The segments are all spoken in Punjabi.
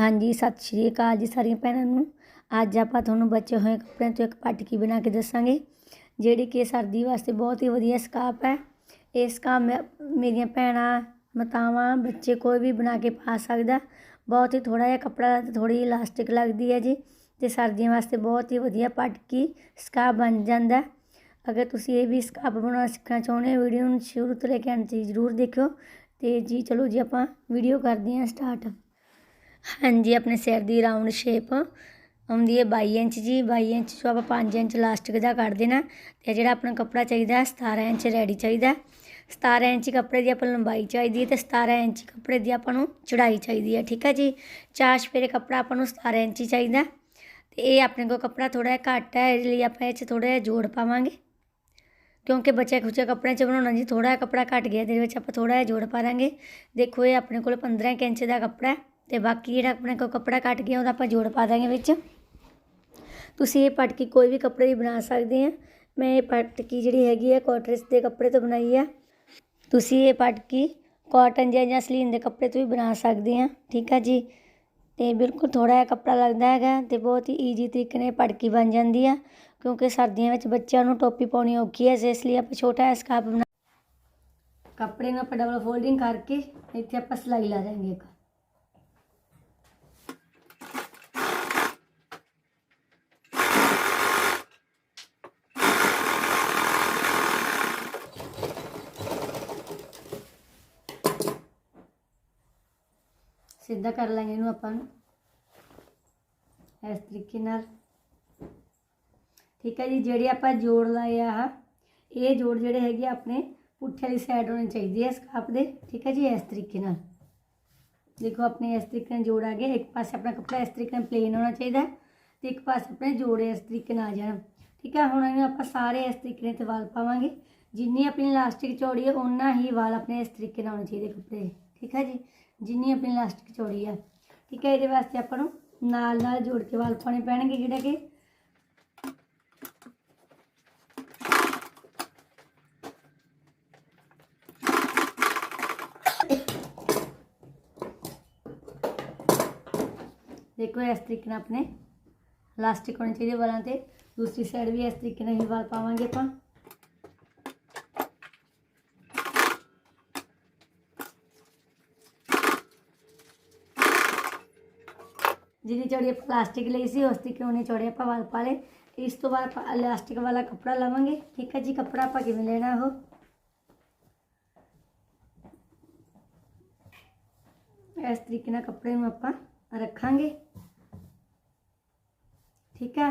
ਹਾਂਜੀ, ਸਤਿ ਸ਼੍ਰੀ ਅਕਾਲ ਜੀ ਸਾਰੀਆਂ ਭੈਣਾਂ ਨੂੰ। ਅੱਜ ਆਪਾਂ ਤੁਹਾਨੂੰ ਬਚੇ ਹੋਏ ਕੱਪੜਿਆਂ ਤੋਂ ਇੱਕ ਪਟਕੀ ਬਣਾ ਕੇ ਦੱਸਾਂਗੇ, ਜਿਹੜੀ ਕਿ ਸਰਦੀ ਵਾਸਤੇ ਬਹੁਤ ਹੀ ਵਧੀਆ ਸਕਾਪ ਹੈ। ਇਹ ਸਕਾਪ ਮੇ- ਮੇਰੀਆਂ ਭੈਣਾਂ, ਮਾਤਾਵਾਂ, ਬੱਚੇ ਕੋਈ ਵੀ ਬਣਾ ਕੇ ਪਾ ਸਕਦਾ। ਬਹੁਤ ਹੀ ਥੋੜਾ ਜਿਹਾ ਕੱਪੜਾ ਤੇ ਥੋੜੀ ਇਲਾਸਟਿਕ ਲੱਗਦੀ ਹੈ ਜੀ, ਤੇ ਸਰਦੀਆਂ ਵਾਸਤੇ ਬਹੁਤ ਹੀ ਵਧੀਆ ਪਟਕੀ ਸਕਾਪ ਬਣ ਜਾਂਦਾ। ਅਗਰ ਤੁਸੀਂ ਇਹ ਵੀ ਸਕਾਪ ਬਣਾਉਣਾ ਸਿੱਖਣਾ ਚਾਹੁੰਦੇ ਹੋ, ਵੀਡੀਓ ਨੂੰ ਸ਼ੁਰੂ ਤੋਂ ਲੈ ਕੇ ਅੰਤ ਤੱਕ ਜ਼ਰੂਰ ਦੇਖਿਓ। ਤੇ ਜੀ, ਚਲੋ ਜੀ ਆਪਾਂ ਵੀਡੀਓ ਕਰਦੇ ਹਾਂ ਸਟਾਰਟ। ਹਾਂਜੀ, ਆਪਣੇ ਸਿਰ ਦੀ ਰਾਉਂਡ ਸ਼ੇਪ ਆਉਂਦੀ ਹੈ 22 ਇੰਚ ਜੀ। 22 ਇੰਚ ਚੋਂ ਆਪਾਂ 5 ਇੰਚ ਲਾਸਟਿਕ ਦਾ ਕੱਢ ਦੇਣਾ ਤੇ ਜਿਹੜਾ ਆਪਣਾ ਕੱਪੜਾ ਚਾਹੀਦਾ ਹੈ 17 ਇੰਚ ਰੈਡੀ ਚਾਹੀਦਾ ਹੈ। 17 ਇੰਚ ਕੱਪੜੇ ਦੀ ਆਪਾਂ ਲੰਬਾਈ ਚਾਹੀਦੀ ਹੈ ਤੇ 17 ਇੰਚ ਕੱਪੜੇ ਦੀ ਆਪਾਂ ਨੂੰ ਚੜਾਈ ਚਾਹੀਦੀ ਹੈ, ਠੀਕ ਹੈ ਜੀ। ਚਾਰ ਸਪੇਰੇ ਕੱਪੜਾ ਆਪਾਂ ਨੂੰ 17 ਇੰਚ ਹੀ ਚਾਹੀਦਾ ਤੇ ਇਹ ਆਪਣੇ ਕੋਲ ਕੱਪੜਾ ਥੋੜਾ ਜਿਹਾ ਘੱਟ ਹੈ ਇਸ ਲਈ ਆਪਾਂ ਇਹ 'ਚ ਥੋੜਾ ਜਿਹਾ ਜੋੜ ਪਾਵਾਂਗੇ। ਕਿਉਂਕਿ ਬੱਚੇ ਖੁੱਚੇ ਕੱਪੜਿਆਂ 'ਚ ਬਣਾਉਣਾ ਜੀ ਥੋੜਾ ਜਿਹਾ ਕੱਪੜਾ ਘੱਟ ਗਿਆ, ਇਹਦੇ ਵਿੱਚ ਆਪਾਂ ਥੋੜਾ ਜਿਹਾ ਜੋੜ ਪਾਵਾਂਗੇ ਦੇਖੋ ਇਹ ਆਪਣੇ ਕੋਲ 15 ਕੁ ਇੰਚ ਦਾ ਕੱਪੜਾ ਹੈ। ਤੇ ਬਾਕੀ ਜਿਹੜਾ ਆਪਣੇ ਕੋਲ ਕੱਪੜਾ ਕੱਟ ਗਿਆ, ਉਹਦਾ ਆਪਾਂ ਜੋੜ ਪਾ ਦਾਂਗੇ ਵਿੱਚ। ਤੁਸੀਂ ਇਹ ਪਟਕੀ ਕੋਈ ਵੀ ਕੱਪੜੇ ਦੀ ਬਣਾ ਸਕਦੇ ਆ। ਮੈਂ ਇਹ ਪਟਕੀ ਜਿਹੜੀ ਹੈਗੀ ਹੈ ਕੋਟਰਸ ਦੇ ਕੱਪੜੇ ਤੋਂ ਬਣਾਈ ਆ। ਤੁਸੀਂ ਇਹ ਪਟਕੀ ਕਾਟਨ ਜਾਂ ਜਾਂ ਸਲੀਨ ਦੇ ਕੱਪੜੇ ਤੋਂ ਵੀ ਬਣਾ ਸਕਦੇ ਆ, ਠੀਕ ਆ ਜੀ? ਤੇ ਬਿਲਕੁਲ ਥੋੜਾ ਜਿਹਾ ਕੱਪੜਾ ਲੱਗਦਾ ਹੈਗਾ ਤੇ ਬਹੁਤ ਹੀ ਈਜੀ ਤਰੀਕੇ ਨਾਲ ਇਹ ਪਟਕੀ ਬਣ ਜਾਂਦੀ ਆ, ਕਿਉਂਕਿ ਸਰਦੀਆਂ ਵਿੱਚ ਬੱਚਿਆਂ ਨੂੰ ਟੋਪੀ ਪਾਉਣੀ ਔਖੀ ਹੈ ਇਸ ਲਈ ਆਪਾਂ ਛੋਟਾ ਜਿਹਾ ਸਕਾਪ ਬਣਾ ਕੱਪੜੇ ਨੂੰ ਆਪਾਂ ਡਬਲ ਫੋਲਡਿੰਗ ਕਰਕੇ ਇੱਥੇ ਆਪਾਂ ਸਿਲਾਈ ਲਾ ਦਾਂਗੇ ਇੱਕ। ਸਿੱਧਾ ਕਰ ਲਾਂਗੇ ਇਹਨੂੰ ਆਪਾਂ ਨੂੰ। ਇਸ ਤਰੀਕੇ ਨਾਲ। ਠੀਕ ਹੈ ਜੀ, ਜਿਹੜੇ ਆਪਾਂ ਜੋੜ ਲਾਏ ਆ, ਇਹ ਜੋੜ ਜਿਹੜੇ ਹੈਗੇ ਆ ਆਪਣੇ ਪੁੱਠੇ ਵਾਲੀ ਸਾਈਡ ਹੋਣੇ ਚਾਹੀਦੇ ਆ ਸਕਾਪ ਦੇ। ਠੀਕ ਹੈ ਜੀ, ਇਸ ਤਰੀਕੇ ਨਾਲ। ਦੇਖੋ, ਆਪਣੇ ਇਸ ਤਰੀਕੇ ਨਾਲ ਜੋੜ ਆ ਗਏ। ਇੱਕ ਪਾਸੇ ਆਪਣਾ ਕੱਪੜਾ ਇਸ ਤਰੀਕੇ ਨਾਲ ਪਲੇਨ ਹੋਣਾ ਚਾਹੀਦਾ ਹੈ ਤੇ ਇੱਕ ਪਾਸੇ ਆਪਣੇ ਜੋੜੇ ਇਸ ਤਰੀਕੇ ਨਾਲ ਆ ਜਾਣ। ਠੀਕ ਹੈ, ਹੁਣ ਇਹਨੂੰ ਆਪਾਂ ਸਾਰੇ ਇਸ ਤਰੀਕੇ ਨਾਲ ਤੇ ਵਾਲ ਪਾਵਾਂਗੇ। ਜਿੰਨੀ ਆਪਣੀ ਇਲਾਸਟਿਕ ਚੌੜੀ ਹੈ ਉਨਾ ਹੀ ਵਾਲ ਆਪਣੇ ਇਸ ਤਰੀਕੇ ਨਾਲ ਹੋਣੇ ਚਾਹੀਦੇ ਕੱਪੜੇ। ਠੀਕ ਹੈ ਜੀ ਜਿੰਨੀ ਆਪਣੀ ਇਲਾਸਟਿਕ ਚੌੜੀ ਹੈ ਠੀਕ ਹੈ ਇਹਦੇ ਵਾਸਤੇ ਆਪਾਂ ਨੂੰ ਨਾਲ ਨਾਲ ਜੋੜ ਕੇ ਵਾਲ ਪਾਉਣੇ ਪੈਣਗੇ ਜਿਹੜਾ ਕਿ। ਦੇਖੋ, ਇਸ ਤਰੀਕੇ ਨਾਲ ਆਪਣੇ ਇਲਾਸਟਿਕ ਹੋਣੇ ਚਾਹੀਦੇ ਵਾਲਾਂ ਤੇ। ਦੂਸਰੀ ਸਾਈਡ ਵੀ ਇਸ ਤਰੀਕੇ ਨਾਲ ਹੀ ਵਾਲ ਪਾਵਾਂਗੇ ਆਪਾਂ। ਜਿੰਨੀ ਚੌੜੀ ਆਪਾਂ ਪਲਾਸਟਿਕ ਲਈ ਸੀ ਉਸ ਤਰੀਕੇ ਉਹਨੇ ਚੌੜੇ ਆਪਾਂ ਵਾਲ ਪਾ ਲਏ ਇਸ ਤੋਂ ਬਾਅਦ ਆਪਾਂ ਇਲਾਸਟਿਕ ਵਾਲਾ ਕੱਪੜਾ ਲਵਾਂਗੇ ਠੀਕ ਹੈ ਜੀ ਕੱਪੜਾ ਆਪਾਂ ਕਿਵੇਂ ਲੈਣਾ ਉਹ ਇਸ ਤਰੀਕੇ ਨਾਲ ਕੱਪੜੇ ਨੂੰ ਆਪਾਂ ਰੱਖਾਂਗੇ ਠੀਕ ਹੈ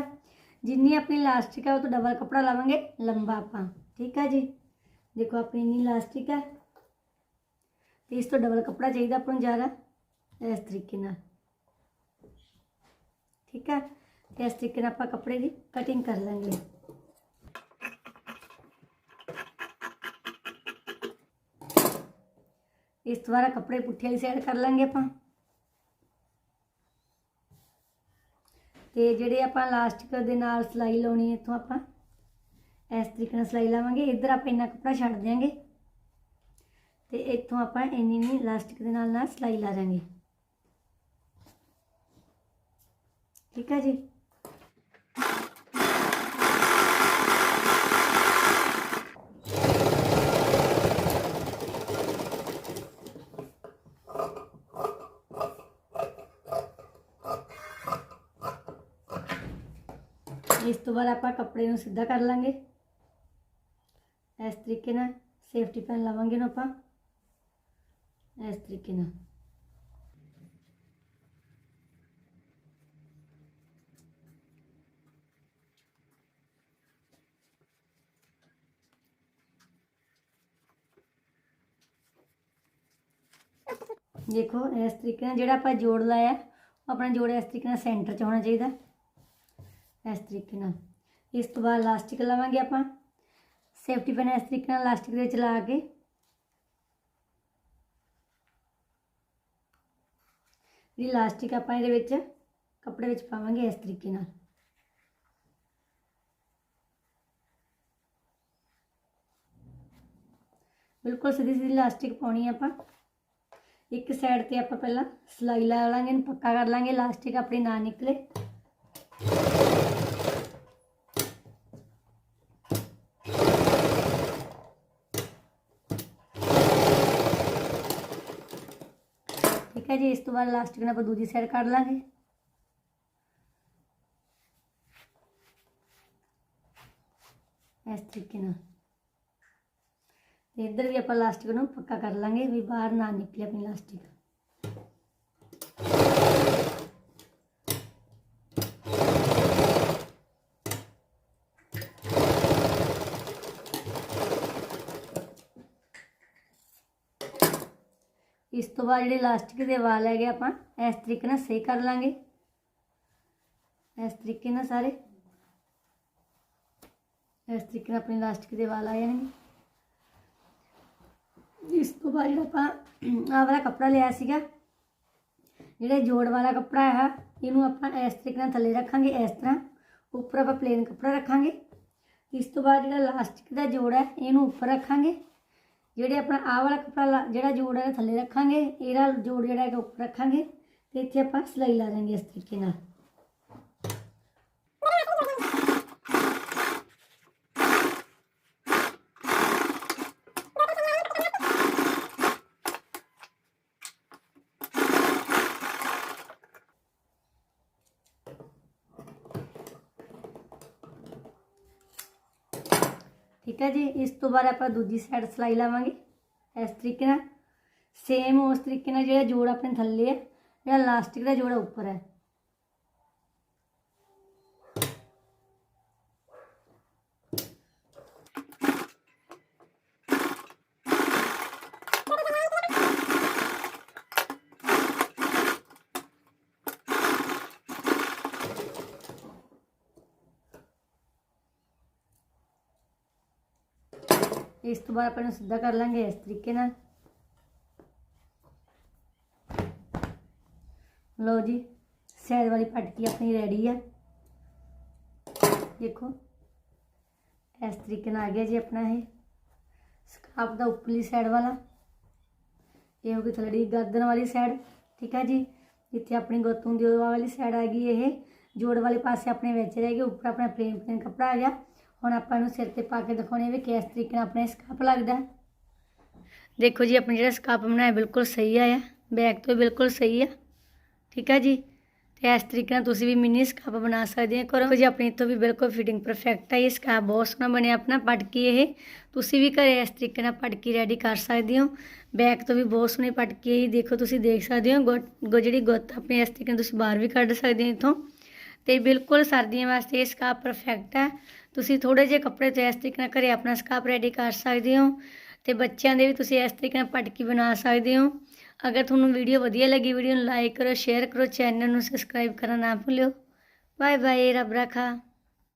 ਜਿੰਨੀ ਆਪਣੀ ਇਲਾਸਟਿਕ ਹੈ ਉਹ ਤੋਂ ਡਬਲ ਕੱਪੜਾ ਲਾਵਾਂਗੇ ਲੰਬਾ ਆਪਾਂ ਠੀਕ ਹੈ ਜੀ ਦੇਖੋ ਆਪਣੀ ਇੰਨੀ ਇਲਾਸਟਿਕ ਹੈ ਤੇ ਇਸ ਤੋਂ ਡਬਲ ਕੱਪੜਾ ਚਾਹੀਦਾ ਆਪਾਂ ਨੂੰ ਜ਼ਿਆਦਾ ਇਸ ਤਰੀਕੇ ਨਾਲ ਠੀਕ ਹੈ? ਤੇ ਇਸ ਤਰੀਕੇ ਨਾਲ ਆਪਾਂ ਕੱਪੜੇ ਦੀ ਕਟਿੰਗ ਕਰ ਲਾਂਗੇ ਇਸ ਦੁਆਰਾ ਕੱਪੜੇ ਪੁੱਠੇ ਵਾਲੀ ਸਾਈਡ ਕਰ ਲਾਂਗੇ ਆਪਾਂ। ਤੇ ਜਿਹੜੇ ਆਪਾਂ ਲਾਸਟਿਕ ਦੇ ਨਾਲ ਸਿਲਾਈ ਲਾਉਣੀ ਹੈ, ਇੱਥੋਂ ਆਪਾਂ ਇਸ ਤਰੀਕੇ ਨਾਲ ਸਿਲਾਈ ਲਾਵਾਂਗੇ। ਇੱਧਰ ਆਪਾਂ ਇੰਨਾ ਕੱਪੜਾ ਛੱਡ ਦਿਆਂਗੇ। ਤੇ ਇੱਥੋਂ ਆਪਾਂ ਇੰਨੀ ਨਹੀਂ ਲਾਸਟਿਕ ਦੇ ਨਾਲ ਨਾਲ ਸਿਲਾਈ ਲਾ ਦਾਂਗੇ ਠੀਕ ਹੈ ਜੀ। ਇਸ ਤੋਂ ਬਾਅਦ ਆਪਾਂ ਕੱਪੜੇ ਨੂੰ ਸਿੱਧਾ ਕਰ ਲਾਂਗੇ। ਇਸ ਤਰੀਕੇ ਨਾਲ ਸੇਫਟੀ ਪੈਨ ਲਾਵਾਂਗੇ ਨੂੰ ਆਪਾਂ। ਇਸ ਤਰੀਕੇ ਨਾਲ। ਦੇਖੋ, ਇਸ ਤਰੀਕੇ ਨਾਲ ਜਿਹੜਾ ਆਪਾਂ ਜੋੜ ਲਾਇਆ ਆਪਣਾ ਜੋੜ ਇਸ ਤਰੀਕੇ ਨਾਲ ਸੈਂਟਰ 'ਚ ਹੋਣਾ ਚਾਹੀਦਾ। ਇਸ ਤਰੀਕੇ ਨਾਲ। ਇਸ ਤੋਂ ਬਾਅਦ ਇਲਾਸਟਿਕ ਲਵਾਂਗੇ ਆਪਾਂ। ਸੇਫਟੀ ਪੈਨ ਇਸ ਤਰੀਕੇ ਨਾਲ ਇਲਾਸਟਿਕ ਦੇ ਵਿੱਚ ਲਾ ਕੇ। ਜਿਹੜੀ ਇਲਾਸਟਿਕ ਆਪਾਂ ਇਹਦੇ ਵਿੱਚ ਕੱਪੜੇ ਵਿੱਚ ਪਾਵਾਂਗੇ ਇਸ ਤਰੀਕੇ ਨਾਲ। ਬਿਲਕੁਲ ਸਿੱਧੀ ਸਿੱਧੀ ਇਲਾਸਟਿਕ ਪਾਉਣੀ ਆਪਾਂ। ਇੱਕ ਸਾਈਡ ਤੇ ਆਪਾਂ ਪਹਿਲਾਂ ਸਿਲਾਈ ਲਾ ਲਾਂਗੇ, ਇਹਨੂੰ ਪੱਕਾ ਕਰ ਲਾਂਗੇ ਲਾਸਟਿਕ ਆਪਣੀ ਨਾ ਨਿਕਲੇ। ਠੀਕ ਹੈ ਜੀ, ਇਸ ਤੋਂ ਬਾਅਦ ਲਾਸਟਿਕ ਨਾਲ ਆਪਾਂ ਦੂਜੀ ਸਾਈਡ ਕੱਢ ਲਾਂਗੇ। ਇਸ ਤਰੀਕੇ ਨਾਲ। ਇੱਧਰ ਵੀ ਆਪਾਂ ਲਾਸਟਿਕ ਨੂੰ ਪੱਕਾ ਕਰ ਲਾਂਗੇ ਵੀ ਬਾਹਰ ਨਾ ਨਿਕਲੇ ਆਪਣੀ ਲਾਸਟਿਕ ਇਸ ਤੋਂ ਬਾਅਦ ਜਿਹੜੇ ਲਾਸਟਿਕ ਦੇ ਵਾਲ ਹੈਗੇ ਆਪਾਂ ਇਸ ਤਰੀਕੇ ਨਾਲ ਸਹੀ ਕਰ ਲਾਂਗੇ। ਇਸ ਤਰੀਕੇ ਨਾਲ ਸਾਰੇ। ਇਸ ਤਰੀਕੇ ਨਾਲ ਆਪਣੇ ਲਾਸਟਿਕ ਦੇ ਵਾਲ ਆ ਜਾਣਗੇ। ਇਸ ਤੋਂ ਬਾਅਦ ਜਿਹੜਾ ਆਪਾਂ ਆਹ ਵਾਲਾ ਕੱਪੜਾ ਲਿਆ ਸੀਗਾ, ਜਿਹੜਾ ਜੋੜ ਵਾਲਾ ਕੱਪੜਾ ਹੈ, ਇਹਨੂੰ ਆਪਾਂ ਇਸ ਤਰੀਕੇ ਨਾਲ ਥੱਲੇ ਰੱਖਾਂਗੇ, ਇਸ ਤਰ੍ਹਾਂ। ਉੱਪਰ ਆਪਾਂ ਪਲੇਨ ਕੱਪੜਾ ਰੱਖਾਂਗੇ। ਇਸ ਤੋਂ ਬਾਅਦ ਜਿਹੜਾ ਲਾਸਟਿਕ ਦਾ ਜੋੜ ਹੈ, ਇਹਨੂੰ ਉੱਪਰ ਰੱਖਾਂਗੇ। ਜਿਹੜੇ ਆਪਣਾ ਆਹ ਵਾਲਾ ਕੱਪੜਾ ਲਾ- ਜਿਹੜਾ ਜੋੜ ਹੈ ਥੱਲੇ ਰੱਖਾਂਗੇ। ਇਹਦਾ ਜੋੜ ਜਿਹੜਾ ਹੈਗਾ, ਉੱਪਰ ਰੱਖਾਂਗੇ। ਤੇ ਇੱਥੇ ਆਪਾਂ ਸਿਲਾਈ ਲਾ ਦਾਂਗੇ ਇਸ ਤਰੀਕੇ ਨਾਲ। ਠੀਕ ਹੈ ਜੀ, ਇਸ ਤੋਂ ਬਾਅਦ ਆਪਾਂ ਦੂਜੀ ਸਾਈਡ ਸਿਲਾਈ ਲਾਵਾਂਗੇ। ਇਸ ਤਰੀਕੇ ਨਾਲ ਸੇਮ ਉਸ ਤਰੀਕੇ ਨਾਲ ਜਿਹੜਾ ਜੋੜ ਆਪਣੇ ਥੱਲੇ ਹੈ, ਜਿਹੜਾ ਲਾਸਟਿਕ ਦਾ ਜੋੜਾ ਉੱਪਰ ਹੈ। ਇਸ ਤੋਂ ਬਾਅਦ ਆਪਾਂ ਇਹਨੂੰ ਸਿੱਧਾ ਕਰ ਲਾਂਗੇ ਇਸ ਤਰੀਕੇ ਨਾਲ। ਲਓ ਜੀ ਸਾਈਡ ਵਾਲੀ ਪਟਕੀ ਆਪਣੀ ਰੈਡੀ ਆ। ਦੇਖੋ, ਇਸ ਤਰੀਕੇ ਨਾਲ ਆ ਗਿਆ ਜੀ ਆਪਣਾ ਇਹ। ਸਕਾਰਫ ਦਾ ਉੱਪਰਲੀ ਸਾਈਡ ਵਾਲਾ। ਇਹ ਹੋ ਗਈ ਥੱਲੜੀ ਗਰਦਨ ਵਾਲੀ ਸਾਈਡ ਠੀਕ ਹੈ ਜੀ? ਜਿੱਥੇ ਆਪਣੀ ਗੁੱਤ ਦੀ ਉਹ ਵਾਲੀ ਸਾਈਡ ਆ ਗਈ ਇਹ। ਜੋੜ ਵਾਲੇ ਪਾਸੇ ਆਪਣੇ ਵਿੱਚ ਰਹਿ ਗਏ, ਉੱਪਰ ਆਪਣਾ ਪਲੇਨ ਪਲੇਨ ਕੱਪੜਾ ਆ ਗਿਆ। ਹੁਣ ਆਪਾਂ ਨੂੰ ਸਿਰ ਤੇ ਪਾ ਕੇ ਦਿਖਾਉਣੇ ਵੀ ਕਿਸ ਤਰੀਕੇ ਨਾਲ ਆਪਣਾ ਸਕਾਪ ਲੱਗਦਾ ਦੇਖੋ ਜੀ, ਆਪਣਾ ਜਿਹੜਾ ਸਕਾਪ ਬਣਾਇਆ ਬਿਲਕੁਲ ਸਹੀ ਆਇਆ ਬੈਕ ਤੋਂ ਬਿਲਕੁਲ ਸਹੀ ਆ। ਠੀਕ ਆ ਜੀ? ਤੇ ਇਸ ਤਰੀਕੇ ਨਾਲ ਤੁਸੀਂ ਵੀ ਮਿੰਨੀ ਸਕਾਪ ਬਣਾ ਸਕਦੇ ਹੋ ਕਰੋ ਜੀ, ਆਪਣੀ ਤੋਂ ਵੀ ਬਿਲਕੁਲ ਫਿਟਿੰਗ ਪਰਫੈਕਟ ਆ। ਇਹ ਸਕਾਪ ਬਹੁਤ ਸੋਹਣਾ ਬਣਿਆ ਆਪਣਾ ਪਟਕੀ ਇਹ। ਤੁਸੀਂ ਵੀ ਘਰੇ ਇਸ ਤਰੀਕੇ ਨਾਲ ਪਟਕੀ ਰੈਡੀ ਕਰ ਸਕਦੇ ਹੋ। ਬੈਕ ਤੋਂ ਵੀ ਬਹੁਤ ਸੋਹਣੀ ਪਟਕੀ ਇਹ ਦੇਖੋ, ਤੁਸੀਂ ਦੇਖ ਸਕਦੇ ਹੋ ਗੁੱਟ- ਗੁ ਜਿਹੜੀ ਗੁੱਤ ਆਪਣੀ ਇਸ ਤਰੀਕੇ ਨਾਲ ਤੁਸੀਂ ਬਾਹਰ ਵੀ ਕੱਢ ਸਕਦੇ ਹੋ ਇਥੋਂ। ਤੇ ਬਿਲਕੁਲ ਸਰਦੀਆਂ ਵਾਸਤੇ ਇਹ ਸਕਾਪ ਪਰਫੈਕਟ ਹੈ। ਤੁਸੀਂ ਥੋੜੇ ਜਿਹੇ ਕੱਪੜੇ ਤੋਂ ਇਸ ਤਰੀਕੇ ਨਾਲ ਘਰੇ ਆਪਣਾ ਸਕਾਪ ਰੈਡੀ ਕਰ ਸਕਦੇ ਹੋ ਤੇ ਬੱਚਿਆਂ ਦੇ ਵੀ ਤੁਸੀਂ ਇਸ ਤਰੀਕੇ ਨਾਲ ਪਟਕੀ ਬਣਾ ਸਕਦੇ ਹੋ। ਅਗਰ ਤੁਹਾਨੂੰ ਵੀਡੀਓ ਵਧੀਆ ਲੱਗੀ ਵੀਡੀਓ ਨੂੰ ਲਾਈਕ ਕਰੋ ਸ਼ੇਅਰ ਕਰੋ ਚੈਨਲ ਨੂੰ ਸਬਸਕ੍ਰਾਈਬ ਕਰਨਾ ਨਾ ਭੁੱਲਿਓ। ਬਾਏ ਬਾਏ ਰੱਬ ਰਾਖਾ।